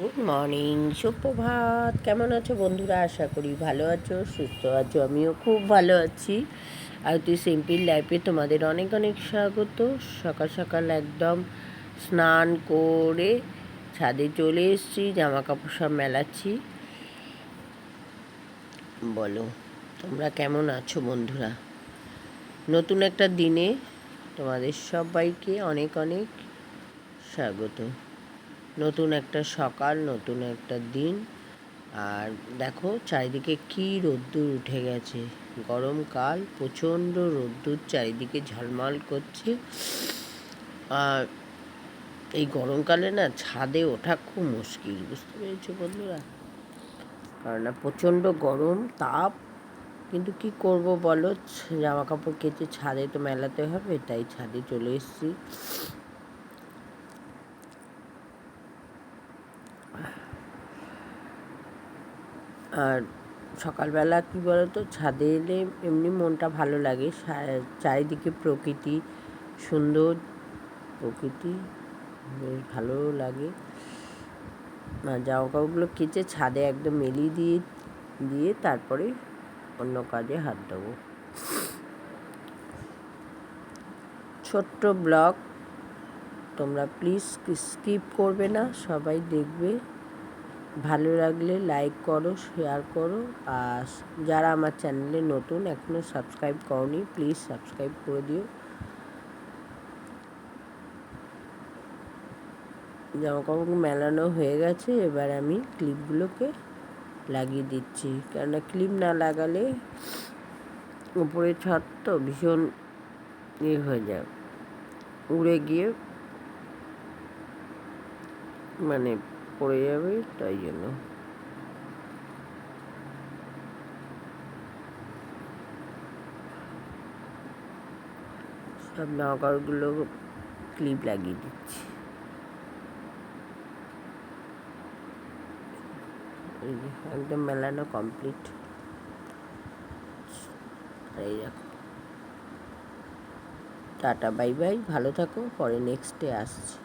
Good morning, সুপ্রভাত। কেমন আছো বন্ধুরা? আশা করি ভালো আছো, সুস্থ আছো, আমিও খুব ভালো আছি। আর তুই সিম্পল লাইফে তোমাদের অনেক অনেক স্বাগত। সকাল সকাল একদম স্নান করে ছাদে চলে এসেছি জামা কাপড় সব মেলাচ্ছি। বলো, তোমরা কেমন আছো বন্ধুরা? নতুন একটা দিনে তোমাদের সবাইকে অনেক অনেক স্বাগত। নতুন একটা সকাল, নতুন একটা দিন। আর দেখো, চারিদিকে কি রোদ্দুর উঠে গেছে। গরমকাল প্রচণ্ড রোদ্দুর চারিদিকে ঝলমল করছে। আর এই গরমকালে না, ছাদে ওঠা খুব মুশকিল, বুঝতে পেরেছ বন্ধুরা? কারণ না, প্রচণ্ড গরম, তাপ। কিন্তু কি করব বলো? জামা কাপড় কেচে ছাদে তো মেলাতে হবে, তাই ছাদে চলে এসেছি। আর সকালবেলা কী বলতো, ছাদে এলে এমনি মনটা ভালো লাগে। চারিদিকে প্রকৃতি, সুন্দর প্রকৃতি, বেশ ভালো লাগে। আর জামা কাপড়গুলো কেচে ছাদে একদম মেলিয়ে দিয়ে দিয়ে তারপরে অন্য কাজে হাত দেবো। ছোট্ট ব্লগ, তোমরা প্লিজ স্কিপ করবে না, সবাই দেখবে। ভালো লাগলে লাইক করো শেয়ার করো আর যারা আমার চ্যানেলে নতুন এখনও সাবস্ক্রাইব করনি প্লিজ সাবস্ক্রাইব করে দিও। জামা কাপড় মেলানো হয়ে গেছে, এবার আমি ক্লিপগুলোকে লাগিয়ে দিচ্ছি। কেননা ক্লিপ না লাগালে উপরে ছাদ তো ভীষণ ইয়ে হয়ে যায়। উড়ে গিয়ে মানে পড়ে যাবে, তাই জন্য। সব নগারগুলো ক্লিপ লাগিয়ে দিচ্ছি। একদম মেলানো কমপ্লিট। এই দেখো। টাটা, বাই বাই, ভালো থাকো, পরে নেক্সট ডে আসছি।